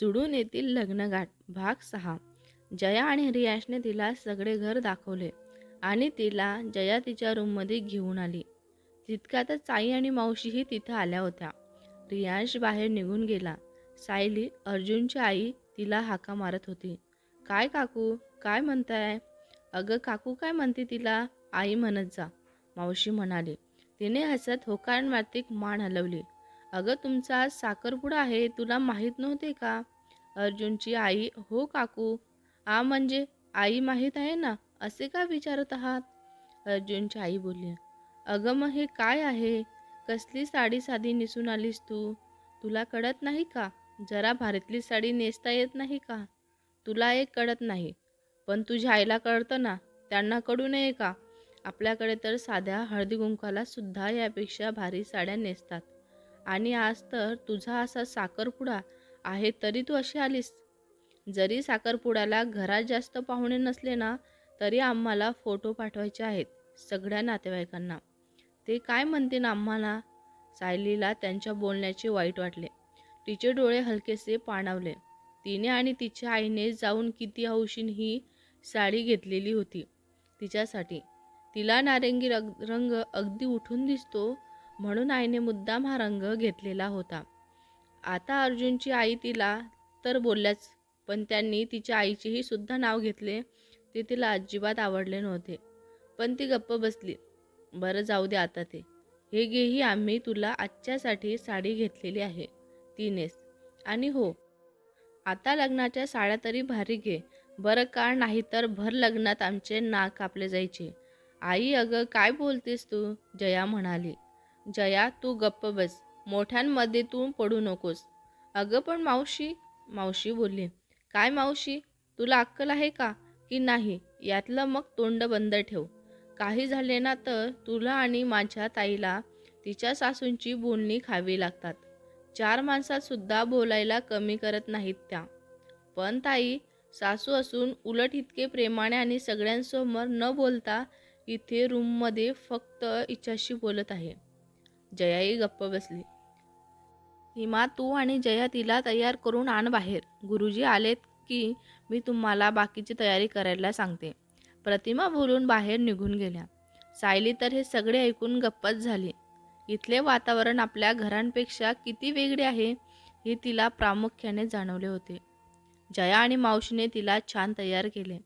जुडून येथील लग्नगाठ. भाग सहा. जया आणि रियाशने तिला सगळे घर दाखवले आणि तिला जया तिच्या रूममध्ये घेऊन आली. तितक्यातच आई आणि मावशीही तिथं आल्या होत्या. रियांश बाहेर निघून गेला. सायली अर्जुनची आई तिला हाका मारत होती. काय काकू? काय म्हणताय? अगं काकू काय म्हणते तिला? आई म्हणत जा. मावशी म्हणाली. तिने हसत होकार मार्तिक मान हलवली. अगं तुमचा आज साखरपुडा आहे तुला माहीत नव्हते का? अर्जुनची आई हो काकू. आ म्हणजे आई माहीत आहे ना असे का विचारत आहात? अर्जुनची आई बोलली अगं मग हे काय आहे? कसली साडी साधी नेसून आलीस तू? तुला कळत नाही का? जरा भारीतली साडी नेसता येत नाही का? तुला एक कळत नाही पण तुझ्या आईला कळतं ना त्यांना कळू नये का? आपल्याकडे तर साध्या हळदी कुंकाला सुद्धा यापेक्षा भारी साड्या नेसतात. आणि आज तर तुझा असा साखरपुडा आहे तरी तू अशी आलीस. जरी साखरपुड्याला घरात जास्त पाहुणे नसले ना तरी आम्हाला फोटो पाठवायचे आहेत सगळ्या नातेवाईकांना. ते काय म्हणतील आम्हाला? सायलीला त्यांच्या बोलण्याचे वाईट वाटले. तिचे डोळे हलकेसे पाणावले. तिने आणि तिच्या आईने जाऊन किती हौशीन ही साडी घेतलेली होती. तिच्यासाठी. तिला नारंगी रंग अगदी उठून दिसतो म्हणून आईने मुद्दाम हा रंग घेतलेला होता. आता अर्जुनची आई तिला तर बोलल्याच पण त्यांनी तिच्या आईचेही सुद्धा नाव घेतले ते तिला अजिबात आवडले नव्हते. पण ती गप्प बसली बरं जाऊ दे आता ते. हे घे ही आम्ही तुला आजच्यासाठी साडी घेतलेली आहे तिनेच. आणि हो आता लग्नाच्या साड्या तरी भारी घे. बरं का नाही तर भर लग्नात आमचे नाक कापले जायचे. आई अगं काय बोलतेस तू? जया म्हणाली. जया तू गप्प बस. मोठ्यांमध्ये तू पडू नकोस. अगं पण मावशी मावशी बोलली काय मावशी? तुला अक्कल आहे का? की नाही? यातलं मग तोंड बंद ठेव. काही झाले ना तर तुला आणि माझ्या ताईला तिच्या सासूंची बोलणी खावी लागतात. चार माणसात सुद्धा बोलायला कमी करत नाहीत त्या. पण ताई सासू असून उलट इतके प्रेमाने आणि सगळ्यांसमोर न बोलता इथे रूममध्ये फक्त इच्छाशी बोलत आहे. जयाही गप्प बसली. हिमा तू आणि जया तिला तयार करून आण बाहेर. गुरुजी आलेत की मी तुम्हाला बाकीची तयारी करायला सांगते. प्रतिमा बोलून बाहेर निघून गेल्या. सायली तर हे सगळे ऐकून गप्पच झाली. इथले वातावरण आपल्या घरांपेक्षा किती वेगळे आहे हे तिला प्रामुख्याने जाणवले होते. जया आणि मावशीने तिला छान तयार केले.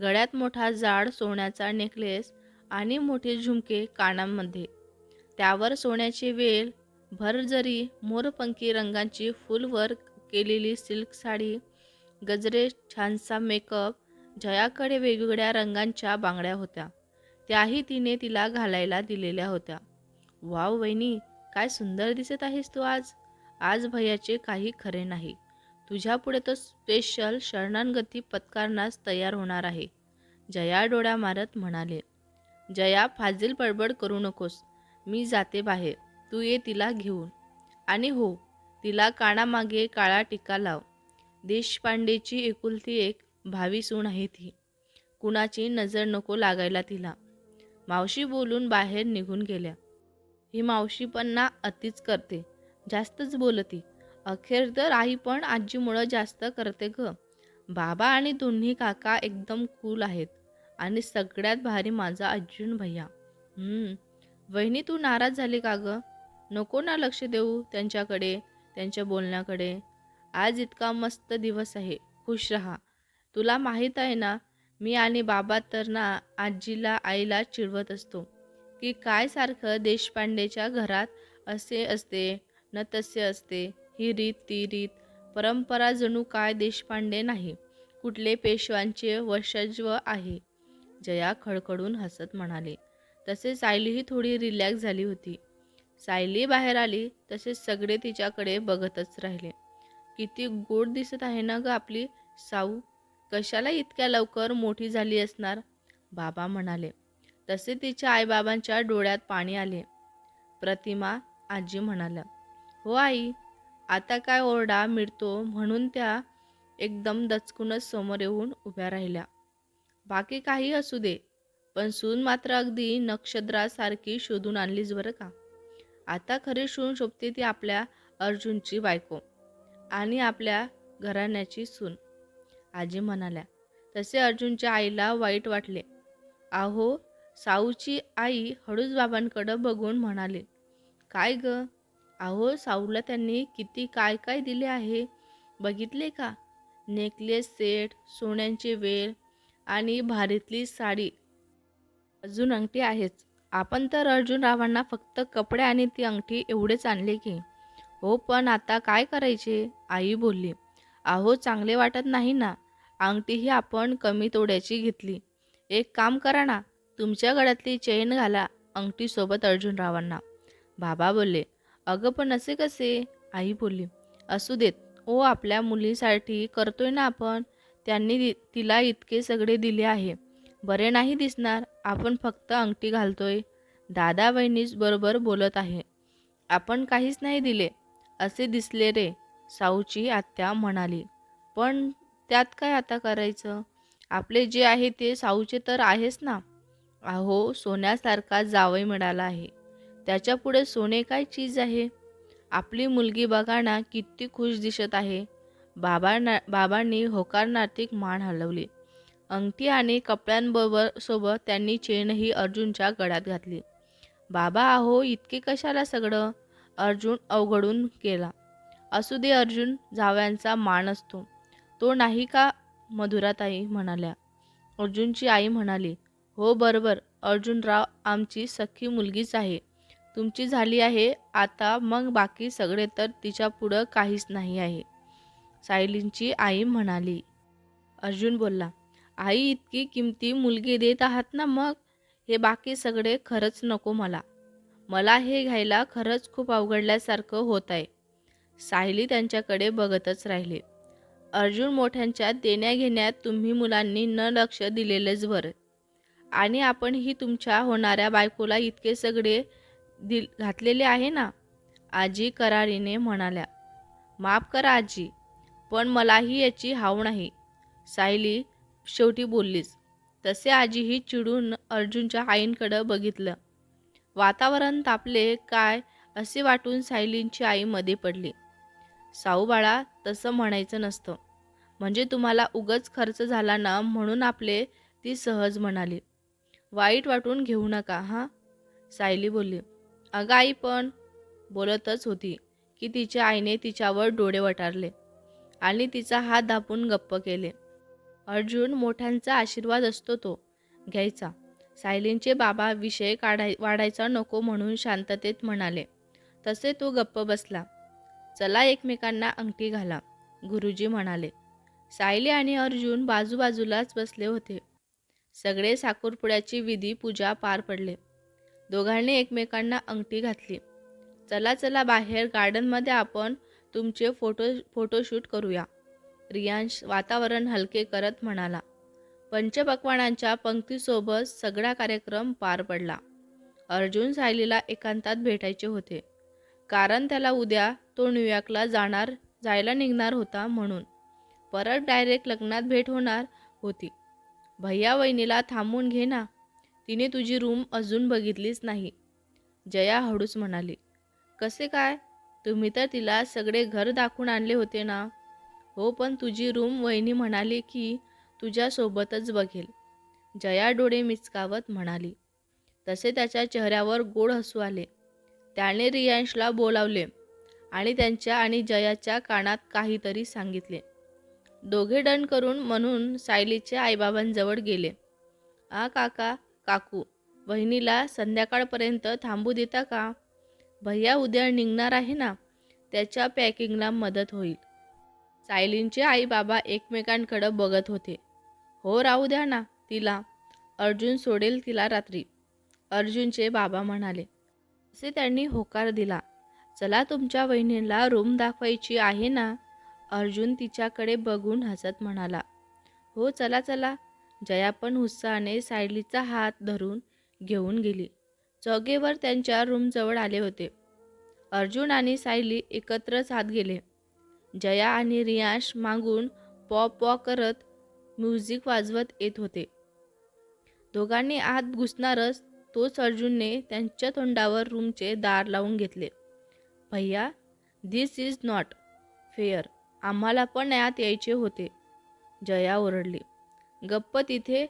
गळ्यात मोठा जाड सोन्याचा नेकलेस आणि मोठे झुमके कानांमध्ये. त्यावर सोन्याची वेल भरजरी मोरपंखी रंगांची फुलवर केलेली सिल्क साडी गजरे छानसा मेकअप जयाकडे वेगवेगळ्या रंगांच्या बांगड्या होत्या. त्याही तिने तिला घालायला दिलेल्या होत्या. वाव वहिनी काय सुंदर दिसत आहेस तू आज. आज भैयाचे काही खरे नाही. तुझ्यापुढे तो स्पेशल शरणांगती पत्कारणास तयार होणार आहे. जया डोळ्या मारत म्हणाले. जया फाजील बडबड करू नकोस. मी जाते बाहेर. तू ये तिला घेऊन. आणि हो तिला कानामागे काळा टिका लाव. देशपांडेची एकुलती एक भावी सून आहे ती. कुणाची नजर नको लागायला तिला. मावशी बोलून बाहेर निघून गेल्या. ही मावशी पण ना अतिच करते. जास्तच बोलती. अखेर तर आई पण आजीमुळं जास्त करते ग. बाबा आणि दोन्ही काका एकदम कूल आहेत. आणि सगळ्यात भारी माझा अर्जुन भैया. हम्म, वहिनी तू नाराज झाली का ग? नको ना लक्ष देऊ त्यांच्याकडे त्यांच्या बोलण्याकडे. आज इतका मस्त दिवस आहे. खुश रहा. तुला माहीत आहे ना मी आणि बाबा तर ना आजीला आईला चिडवत असतो. की काय सारखं देशपांडेच्या घरात असे असते न तसे असते. ही रीत ती रीत. परंपरा जणू काय देशपांडे नाही. कुठले पेशवांचे वशज्व आहे. जया खडखडून हसत म्हणाले. तसे सायलीही थोडी रिलॅक्स झाली होती. सायली बाहेर आली तसे सगळे तिच्याकडे बघतच राहिले. किती गोड दिसत आहे ना ग आपली साऊ. कशाला इतक्या लवकर मोठी झाली असणार? बाबा म्हणाले. तसे तिच्या आईबाबांच्या डोळ्यात पाणी आले. प्रतिमा आजी म्हणाल्या हो आई आता काय ओरडा मिळतो म्हणून त्या एकदम दचकूनच समोर येऊन उभ्या राहिल्या. बाकी काही असू दे पण सून मात्र अगदी नक्षत्रासारखी शोधून आणलीच बरं का? आता खरी सून शोभते ती आपल्या अर्जुनची बायको आणि आपल्या घराण्याची सून. आजी म्हणाल्या तसे अर्जुनच्या आईला वाईट वाटले. आहो साऊची आई हळूच बाबांकडं बघून म्हणाली काय ग? अहो साऊला त्यांनी किती काय काय दिले आहे? बघितले का? नेकलेस सेट सोन्यांचे वेळ आणि भारीतली साडी अजून अंगठी आहेच. आपण तर अर्जुन रावांना फक्त कपडे आणि ती अंगठी एवढेच आणले की. हो पण आता काय करायचे? आई बोलली. अहो चांगले वाटत नाही ना. अंगठीही आपण कमी तोड्याची घेतली. एक काम करा ना. तुमच्या गळ्यातली चेन घाला अंगठीसोबत अर्जुनरावांना बाबा बोलले. अगं पण असे कसे? आई बोलली. असू देत. ओ आपल्या मुलीसाठी करतोय ना आपण. त्यांनी तिला इतके सगळे दिले आहे. बरे नाही दिसणार आपण फक्त अंगठी घालतोय. दादा बहिणीस बरोबर बोलत आहे. आपण काहीच नाही दिले असे दिसले रे साऊची आत्या म्हणाली. पण त्यात काय आता करायचं? आपले जे आहे ते साऊचे तर आहेच ना? अहो सोन्यासारखा जावई मिळाला आहे. त्याच्यापुढे सोने काय चीज आहे? आपली मुलगी बघाना किती खुश दिसत आहे. बाबांना बाबांनी होकारनार्थिक मान हलवली. अंगठी आणि कपड्यांबरोबर सोबत त्यांनी चेनही अर्जुनच्या गळ्यात घातली. बाबा अहो इतके कशाला सगळं? अर्जुन अवघडून गेला. असू दे अर्जुन जावयांचा मान असतो. तो नाही का? मधुराताई म्हणाल्या. अर्जुनची आई म्हणाली हो बरोबर. अर्जुनराव आमची सख्खी मुलगीच आहे. तुमची झाली आहे आता मग बाकी सगळे तर तिच्या पुढं काहीच नाही आहे. सायलींची आई म्हणाली. अर्जुन बोलला आई इतकी किमती मुलगी देत आहात ना मग? हे बाकी सगळे खरंच नको मला. मला हे घ्यायला खरंच खूप अवघडल्यासारखं होत आहे सायली त्यांच्याकडे बघतच राहिले. अर्जुन मोठ्यांच्या देण्याघेण्यात तुम्ही मुलांनी न लक्ष दिलेलेच बरं. आणि आपण ही तुमच्या होणाऱ्या बायकोला इतके सगळे दिल घातलेले आहे ना? आजी करारीने म्हणाल्या. माफ करा आजी पण मलाही याची हाव नाही. सायली शेवटी बोललीस तसे आजीही चिडून अर्जुनच्या आईंकडं बघितलं. वातावरण तापले काय असे वाटून सायलींची आई मध्ये पडली. साऊ बाळा तसं म्हणायचं नसतं. म्हणजे तुम्हाला उगच खर्च झाला ना म्हणून आपले ती सहज म्हणाली. वाईट वाटून घेऊ नका हां? सायली बोलली. अगं आई पण बोलतच होती की तिच्या आईने तिच्यावर डोळे वटारले आणि तिचा हात दापून गप्प केले. अर्जुन मोठ्यांचा आशीर्वाद असतो तो. घ्यायचा. सायलींचे बाबा विषय काढाय वाढायचा नको म्हणून शांततेत म्हणाले. तसे तो गप्प बसला. चला एकमेकांना अंगठी घाला गुरुजी म्हणाले. सायली आणि अर्जुन बाजूबाजूलाच बसले होते. सगळे साखरपुड्याची विधी पूजा पार पडले. दोघांनी एकमेकांना अंगठी घातली. चला चला बाहेर गार्डनमध्ये आपण तुमचे फोटो फोटोशूट करूया. रियांश वातावरण हलके करत म्हणाला. पंचपक्वानांच्या पंक्तीसोबत सगळा कार्यक्रम पार पडला. अर्जुन सायलीला एकांतात भेटायचे होते. कारण त्याला उद्या तो न्यूयॉर्कला जाणार जायला निघणार होता म्हणून. परत डायरेक्ट लग्नात भेट होणार होती. भैया वहिनीला थांबून घे ना. तिने तुझी रूम अजून बघितलीच नाही. जया हळूच म्हणाली. कसे काय? तुम्ही तर तिला सगळे घर दाखवून आणले होते ना. हो पण तुझी रूम वहिनी म्हणाली की तुझ्यासोबतच बघेल. जया डोळे मिचकावत म्हणाली. तसे त्याच्या चेहऱ्यावर गोड हसू आले. त्याने रियांशला बोलावले आणि त्यांच्या आणि जयाच्या कानात काहीतरी सांगितले. दोघे डन करून म्हणून सायलीच्या आईबाबांजवळ गेले. आ काका काकू वहिनीला संध्याकाळपर्यंत थांबू देता का? भैया उद्या निघणार आहे ना त्याच्या पॅकिंगला मदत होईल. सायलींचे आई बाबा एकमेकांकडं बघत होते. हो राहू द्या ना तिला. अर्जुन सोडेल तिला रात्री. अर्जुनचे बाबा म्हणाले. असे त्यांनी होकार दिला. चला तुमच्या वहिनीला रूम दाखवायची आहे ना? अर्जुन तिच्याकडे बघून हसत म्हणाला. हो चला चला. जया पण उत्साहाने सायलीचा हात धरून घेऊन गेली. चौघेवर त्यांच्या रूमजवळ आले होते. अर्जुन आणि सायली एकत्रच आत गेले. जया आणि रियांश मागून पॉप पॉ करत म्युझिक वाजवत येत होते. दोघांनी आत घुसणारच तोच अर्जुनने त्यांच्या तोंडावर रूमचे दार लावून घेतले. भैया दिस इज नॉट फेअर आम्हाला पण यात यायचे होते. जया ओरडली. गप्प तिथे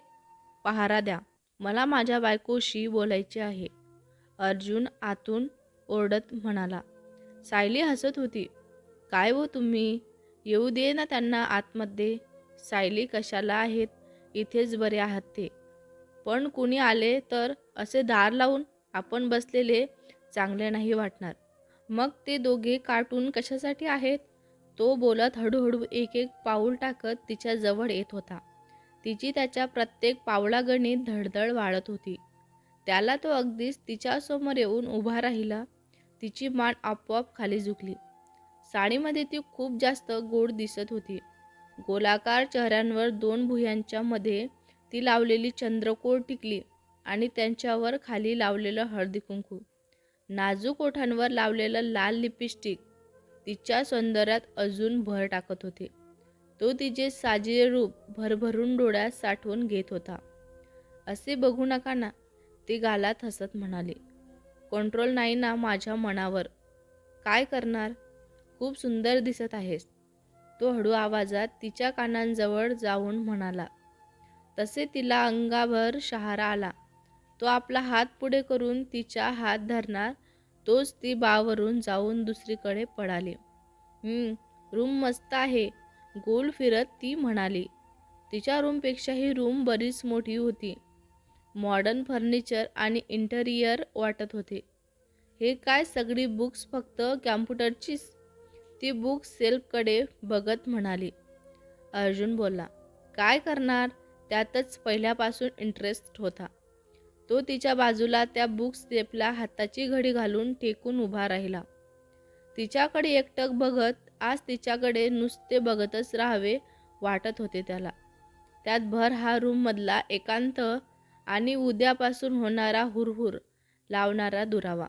पहारा द्या. मला माझ्या बायकोशी बोलायचे आहे. अर्जुन आतून ओरडत म्हणाला. सायली हसत होती. काय हो तुम्ही? येऊ दे ना त्यांना आतमध्ये. सायली कशाला आहेत? इथेच बरे आहात ते. पण कुणी आले तर असे दार लावून आपण बसलेले चांगले नाही वाटणार. मग ते दोघे कार्टून कशासाठी आहेत? तो बोलत हळूहळू एक एक पाऊल टाकत तिच्या जवळ येत होता. तिची त्याच्या प्रत्येक पावलागणित धडधड वाढत होती. त्याला तो अगदीच तिच्यासमोर येऊन उभा राहिला. तिची मान आपोआप खाली झुकली. साडीमध्ये ती खूप जास्त गोड दिसत होती. गोलाकार चेहऱ्यांवर दोन भुयांच्या मध्ये ती लावलेली चंद्रकोर टिकली आणि त्यांच्यावर खाली लावलेलं हळदी कुंकू. नाजूक ओठांवर लावलेलं लाल लिपस्टिक तिच्या सौंदर्यात अजून भर टाकत होते. तो तिचे साजे रूप भरभरून डोळ्यात साठवून घेत होता. असे बघू नका ना ती गालात हसत म्हणाली. कंट्रोल नाही ना माझ्या मनावर. काय करणार? खूप सुंदर दिसत आहेस. तो हळू आवाजात तिच्या कानांजवळ जाऊन म्हणाला. तसे तिला अंगाभर शहारा आला. तो आपला हात पुढे करून तिचा हात धरणार तोच ती बावरून जाऊन दुसरीकडे पळाली. रूम मस्त आहे. गोल फिरत ती म्हणाली. तिच्या रूमपेक्षा रूम बरीच मोठी होती. मॉडर्न फर्निचर आणि इंटेरियर वाटत होते. हे काय सगळी बुक्स फक्त कॅम्प्युटरचीच? ती बुक सेल्फकडे बघत म्हणाली. अर्जुन बोलला काय करणार? त्यातच पहिल्यापासून इंटरेस्ट होता. तो तिच्या बाजूला त्या बुक स्टेपला हाताची घडी घालून टेकून उभा राहिला. तिच्याकडे एकटक बघत आज तिच्याकडे नुसते बघतच राहावे वाटत होते त्याला. त्यात भर हा रूममधला एकांत आणि उद्यापासून होणारा हुरहुर लावणारा दुरावा.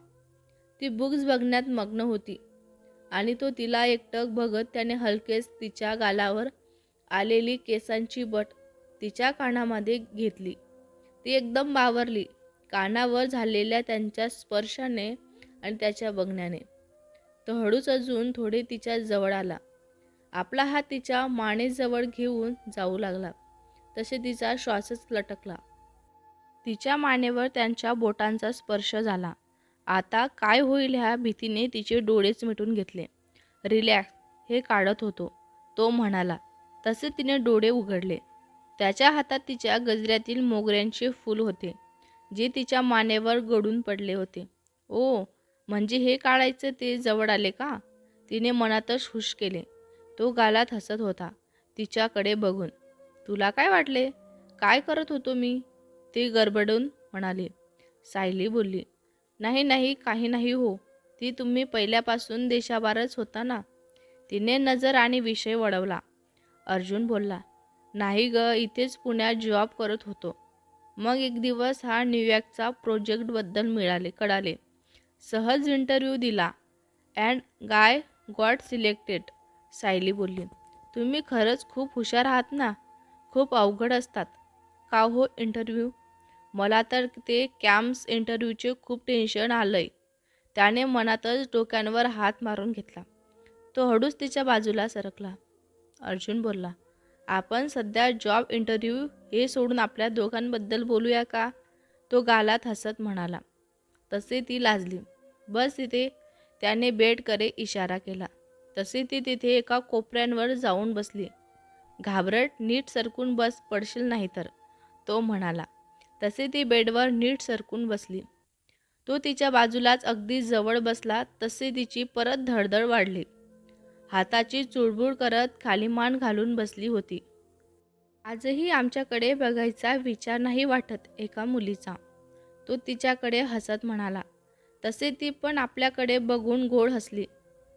ती बुक्स बघण्यात मग्न होती. आणि तो तिला एकटक बघत त्याने हलकेच तिच्या गालावर आलेली केसांची बट तिच्या कानामध्ये घेतली. ती एकदम बावरली. कानावर झालेल्या त्यांच्या स्पर्शाने आणि त्याच्या बघण्याने. तो हळूच अजून थोडे तिच्या जवळ आला. आपला हात तिच्या मानेजवळ घेऊन जाऊ लागला. तसे तिचा श्वासच लटकला. तिच्या मानेवर त्यांच्या बोटांचा स्पर्श झाला. आता काय होईल ह्या भीतीने तिचे डोळेच मिटून घेतले. रिलॅक्स हे काढत होतो. तो म्हणाला. तसे तिने डोळे उघडले. त्याच्या हातात तिच्या गजऱ्यातील मोगऱ्यांचे फूल होते जे तिच्या मानेवर गडून पडले होते. ओ म्हणजे हे काढायचं ते जवळ आले का? तिने मनातच हुश केले. तो गालात हसत होता. तिच्याकडे बघून. तुला काय वाटले? काय करत होतो मी? ती गडबडून म्हणाली. सायली बोलली. नाही नाही काही नाही हो. ती तुम्ही पहिल्यापासून देशाबारच होता ना? तिने नजर आणि विषय वळवला. अर्जुन बोलला नाही ग इथेच पुण्यात जॉब करत होतो. मग एक दिवस हा न्यूयॉर्कचा प्रोजेक्टबद्दल मिळाले कळाले. सहज इंटरव्ह्यू दिला. And guy got selected Sayali बोलली. तुम्ही खरंच खूप हुशार आहात ना? खूप अवघड असतात. का हो इंटरव्ह्यू मला तर ते कॅम्प्स इंटरव्ह्यूचे खूप टेन्शन आलं आहे त्याने मनातच डोक्यांवर हात मारून घेतला. तो हळूच तिच्या बाजूला सरकला. अर्जुन बोलला आपण सध्या जॉब इंटरव्ह्यू हे सोडून आपल्या दोघांबद्दल बोलूया का? तो गालात हसत म्हणाला. तसे ती लाजली. बस तिथे त्याने बेडकडे इशारा केला. तसे ती तिथे एका कोपऱ्यांवर जाऊन बसली. घाबरट नीट सरकून बस पडशील नाही तर तो म्हणाला. तसे ती बेडवर नीट सरकून बसली. तो तिच्या बाजूलाच अगदी जवळ बसला तसे तिची परत धडधड वाढली. हाताची चुळबुळ करत खाली मान घालून बसली होती. आजही आमच्याकडे बघायचा विचार नाही वाटत एका मुलीचा. तो तिच्याकडे हसत म्हणाला. तसे ती पण आपल्याकडे बघून गोड हसली.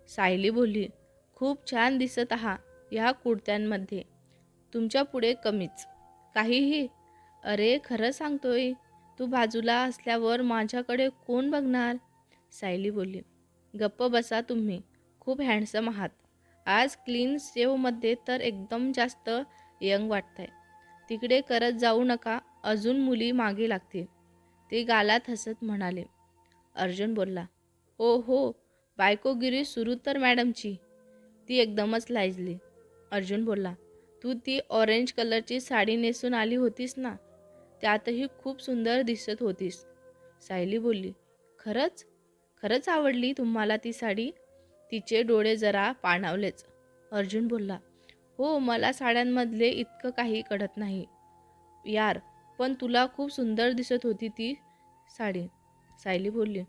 सायली बोलली खूप छान दिसत आहा या कुर्त्यांमध्ये तुमच्यापुढे कमीच. काहीही अरे खरं सांगतोय. तू बाजूला असल्यावर माझ्याकडे कोण बघणार? सायली बोलली. गप्प बसा तुम्ही. खूप हँडसम आहात. आज क्लीन सेवमध्ये तर एकदम जास्त यंग वाटतंय. तिकडे करत जाऊ नका. अजून मुली मागे लागतील. ते गालात हसत म्हणाले. अर्जुन बोलला. ओ हो. बायकोगिरी सुरू तर मॅडमची. ती एकदमच लाजली. अर्जुन बोलला. तू ती ऑरेंज कलरची साडी नेसून आली होतीस ना? त्यातही खूप सुंदर दिसत होतीस. सायली बोलली खरंच? खरंच आवडली तुम्हाला ती साडी? तिचे डोळे जरा पाणावलेच. अर्जुन बोलला हो मला साड्यांमधले इतकं काही कळत नाही. यार पण तुला खूप सुंदर दिसत होती ती साडी. सायली बोलली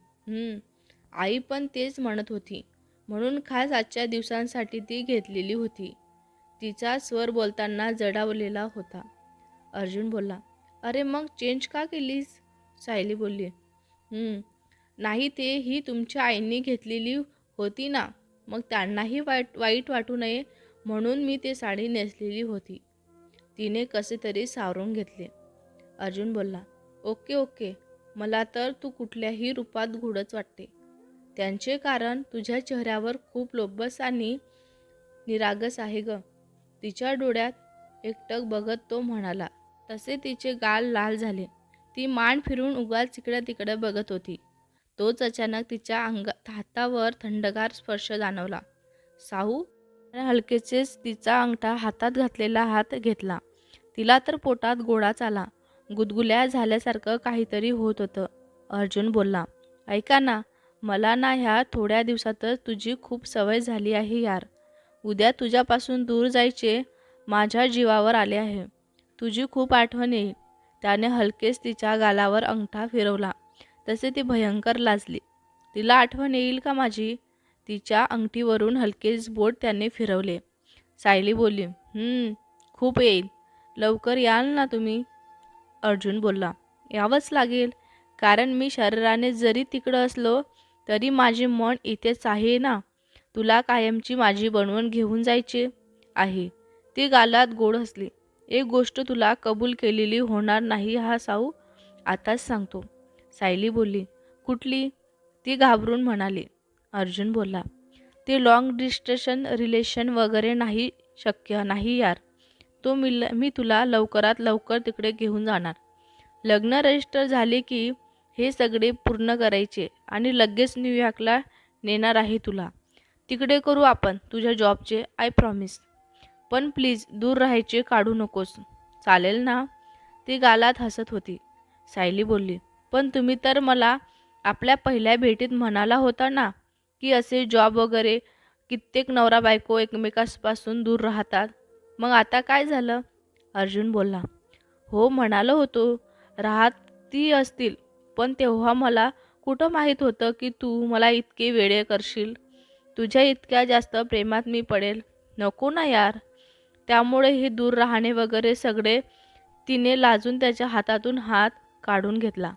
आई पण तेच म्हणत होती. म्हणून खास आजच्या दिवसांसाठी ती घेतलेली होती. तिचा स्वर बोलताना जडावलेला होता. अर्जुन बोलला अरे मग चेंज का केलीस? सायली बोलली नाही ते ही तुमच्या आईने घेतलेली होती ना मग त्यांनाही वाईट वाईट वाटू नये म्हणून मी ते साडी नेसलेली होती. तिने कसे तरी सावरून घेतले. अर्जुन बोलला ओके ओके मला तर तू कुठल्याही रूपात गुढच वाटते. त्यांचे कारण तुझ्या चेहऱ्यावर खूप लोबस आणि निरागस आहे ग. तिच्या डोळ्यात एकटक बघत तो म्हणाला तसे तिचे गाल लाल झाले. ती मान फिरून उगाच इकडे तिकडे बघत होती. तोच अचानक तिच्या अंगा हातावर थंडगार स्पर्श जाणवला. साहू? हलकेचेच तिचा अंगठा हातात घातलेला हात घेतला. तिला तर पोटात गोळाच आला. गुदगुल्या झाल्यासारखं काहीतरी होत होतं. अर्जुन बोलला ऐका ना मला ना ह्या थोड्या दिवसातच तुझी खूप सवय झाली आहे यार. उद्या तुझ्यापासून दूर जायचे माझ्या जीवावर आले आहे. तुझी खूप आठवण येईल. त्याने हलकेच तिच्या गालावर अंगठा फिरवला. तसे ती भयंकर लाजली. तिला आठवण येईल का माझी? तिच्या अंगठीवरून हलकेच बोट त्याने फिरवले. सायली बोलली खूप येईल. लवकर याल ना तुम्ही. अर्जुन बोलला यावंच लागेल. कारण मी शरीराने जरी तिकडं असलो तरी माझे मन इथेच आहे ना. तुला कायमची माझी बनवून घेऊन जायची आहे. ती गालात गोड हसली. एक गोष्ट तुला कबूल केलेली होणार नाही हा साऊ आताच सांगतो. सायली बोलली कुठली? ती घाबरून म्हणाली. अर्जुन बोलला ते लॉंग डिस्टन्शन रिलेशन वगैरे नाही शक्य नाही यार. तो मिल मी तुला लवकरात लवकर तिकडे घेऊन जाणार. लग्न रजिस्टर झाले की हे सगळे पूर्ण करायचे आणि लगेच न्यूयॉर्कला नेणार आहे तुला. तिकडे करू आपण तुझ्या जॉबचे आय प्रॉमिस पण प्लीज दूर राहायचे काढू नकोस. चालेल ना? ती गालात हसत होती. सायली बोलली पण तुम्ही तर मला आपल्या पहिल्या भेटीत म्हणाला होता ना की असे जॉब वगैरे कित्येक नवरा बायको एकमेकांपासून दूर राहतात. मग आता काय झालं? अर्जुन बोलला हो म्हणालो होतो. राहत ती असतील पण तेव्हा मला कुठं माहीत होतं की तू मला इतके वेळे करशील? तुझ्या इतक्या जास्त प्रेमात मी पडेल. नको ना यार. त्यामुळे हे दूर राहणे वगैरे सगळे तिने लाजून त्याच्या हातातून हात काढून घेतला.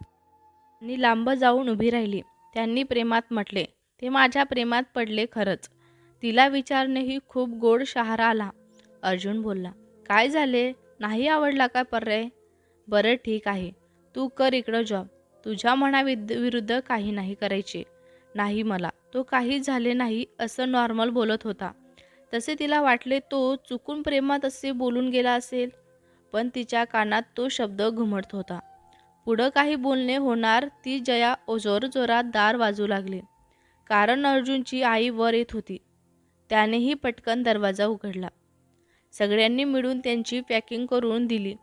आणि लांब जाऊन उभी राहिली. त्यांनी प्रेमात म्हटले ते माझ्या प्रेमात पडले खरंच. तिला विचारणेही खूप गोड शहारा आला. अर्जुन बोलला काय झाले? नाही आवडला का पर्याय? बरं ठीक आहे. तू कर इकडं जॉब तुझ्या मनाविद विरुद्ध काही नाही करायचे. नाही मला. तो काहीच झाले नाही असं नॉर्मल बोलत होता. तसे तिला वाटले तो चुकून प्रेमात असे बोलून गेला असेल. पण तिच्या कानात तो शब्द घुमट होता. पुढं काही बोलणे होणार ती जया जोर जोरात दार वाजू लागली. कारण अर्जुनची आई वर येत होती. त्यानेही पटकन दरवाजा उघडला. सगळ्यांनी मिळून त्यांची पॅकिंग करून दिली.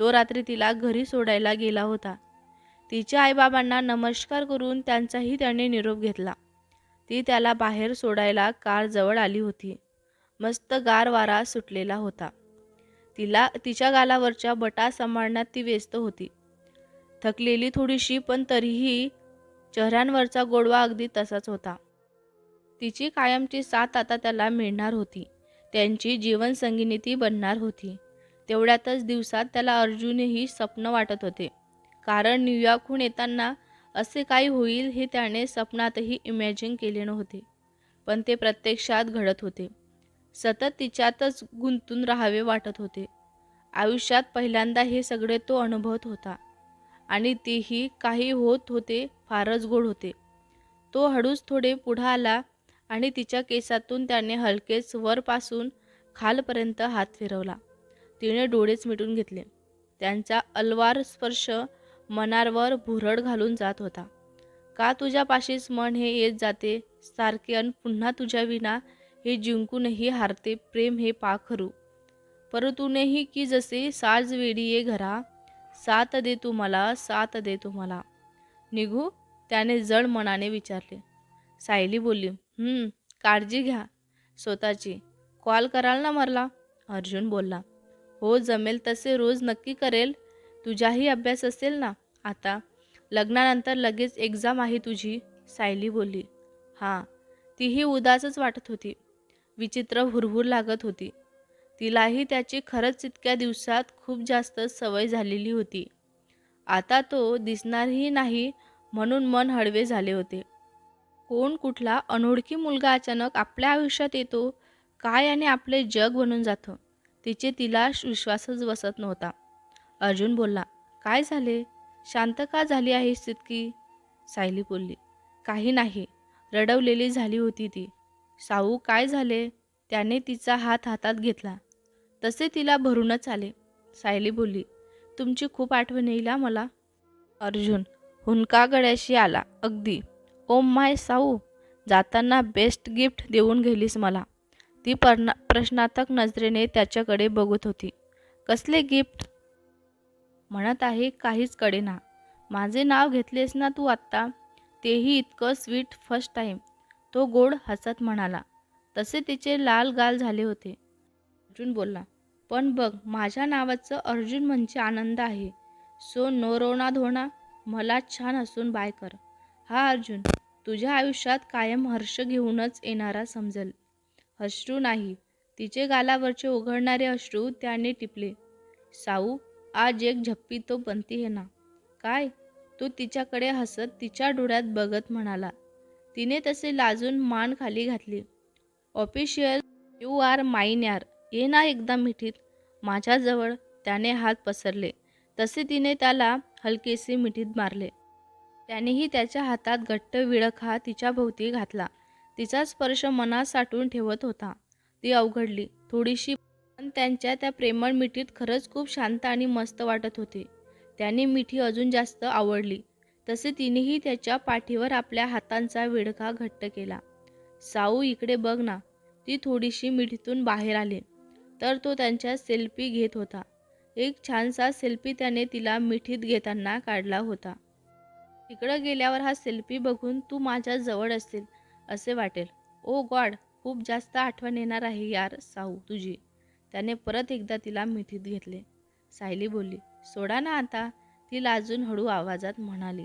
तो रात्री तिला घरी सोडायला गेला होता. तिच्या आईबाबांना नमस्कार करून त्यांचाही त्याने निरोप घेतला. ती त्याला बाहेर सोडायला कार जवळ आली होती. मस्त गार वारा सुटलेला होता. तिला तिच्या गालावरच्या बटा सांभाळण्यात ती व्यस्त होती. थकलेली थोडीशी पण तरीही चेहऱ्यांवरचा गोडवा अगदी तसाच होता. तिची कायमची साथ आता त्याला मिळणार होती. त्यांची जीवनसंगिनी ती बनणार होती. तेवढ्यातच दिवसात त्याला अर्जुनही स्वप्न वाटत होते. कारण न्यूयॉर्कहून येताना असे काही होईल हे त्याने स्वप्नातही इमॅजिन केले नव्हते. पण ते प्रत्यक्षात घडत होते. सतत तिच्यातच गुंतून राहावे वाटत होते. आयुष्यात पहिल्यांदा हे सगळे तो अनुभवत होता. आणि तेही काही होत होते फारच गोड होते. तो हळूच थोडे पुढं आला आणि तिच्या केसातून त्याने हलकेच वरपासून खालपर्यंत हात फिरवला. तिने डोळेच मिटून घेतले. त्यांचा अलवार स्पर्श मनावर भुरड घालून जात होता. का तुझ्यापाशीच मन हे येत जाते? सारखे अन पुन्हा तुझ्या विना हे जिंकूनही हारते प्रेम हे पाखरू. परतूनही की जसे साज वेडी ये घरा साथ दे तुम्हाला सात साथ दे तुम्हाला निघू त्याने जड मनाने विचारले. सायली बोलली काळजी घ्या स्वतःची. कॉल कराल ना मला अर्जुन बोलला हो जमेल तसे रोज नक्की करेल. तुझाही अभ्यास असेल ना? आता लग्नानंतर लगेच एक्झाम आहे तुझी. सायली बोलली हां. तीही उदासच वाटत होती. विचित्र हुरहुर लागत होती. तिलाही त्याची खरंच इतक्या दिवसात खूप जास्त सवय झालेली होती. आता तो दिसणारही नाही म्हणून मन हळवे झाले होते. कोण कुठला अनोळखी मुलगा अचानक आपल्या आयुष्यात येतो काय आणि आपले जग बनून जातं तिचे तिला विश्वासच बसत नव्हता. अर्जुन बोलला काय झाले? शांत का झाली आहेस तितकी? सायली बोलली काही नाही. रडवलेली झाली होती ती. साऊ काय झाले? त्याने तिचा हात हातात घेतला. तसे तिला भरूनच आले. सायली बोलली तुमची खूप आठवण येईल मला. अर्जुन हुनका गड्याशी आला अगदी. ओम माय साऊ जाताना बेस्ट गिफ्ट देऊन गेलीस मला. ती पर्ना प्रश्नार्थक नजरेने त्याच्याकडे बघत होती. कसले गिफ्ट म्हणत आहे काहीच कडेना माझे नाव घेतलेस ना तू आत्ता? तेही इतकं स्वीट फर्स्ट टाईम तो गोड हसत म्हणाला. तसे तिचे लाल गाल झाले होते. अर्जुन बोलला पण बघ माझ्या नावाचं अर्जुन म्हणजे आनंद आहे. सो नो रोना धोना मला छान हसून बाय कर. हा अर्जुन तुझ्या आयुष्यात कायम हर्ष घेऊनच येणारा समजेल. अश्रू नाही. तिचे गालावरचे उघडणारे अश्रू त्याने टिपले. साऊ आज एक झप्पी तो बनती हे ना. काय? तो तिच्याकडे हसत तिच्या डोळ्यात बघत म्हणाला तिने तसे लाजून मान खाली घातली. ऑफिशियल यू आर माईन ये ना एकदा मिठीत. माझ्याजवळ. त्याने हात पसरले. तसे तिने त्याला हलकेसे मिठीत मारले. त्यानेही त्याच्या हातात घट्ट विळखा तिच्या भोवती घातला. तिचा स्पर्श मनात साठवून ठेवत होता. ती अवघडली. थोडीशी पण त्यांच्या त्या प्रेमळ मिठीत खरंच खूप शांत आणि मस्त वाटत होते. त्याने मिठी अजून जास्त आवडली. तसे तिनेही त्याच्या पाठीवर आपल्या हातांचा विडका घट्ट केला. साऊ इकडे बघ ना. ती थोडीशी मिठीतून बाहेर आली. तर तो त्यांच्या सेल्फी घेत होता. एक छानसा सेल्फी त्याने तिला मिठीत घेताना काढला होता. तिकडं गेल्यावर हा सेल्फी बघून तू माझ्या जवळ असेल असे वाटेल. ओ गॉड खूप जास्त आठवण येणार आहे यार साऊ तुझी. त्याने परत एकदा तिला मिठीत घेतले. सायली बोलली सोडा ना आता. ती लाजून हळू आवाजात म्हणाली.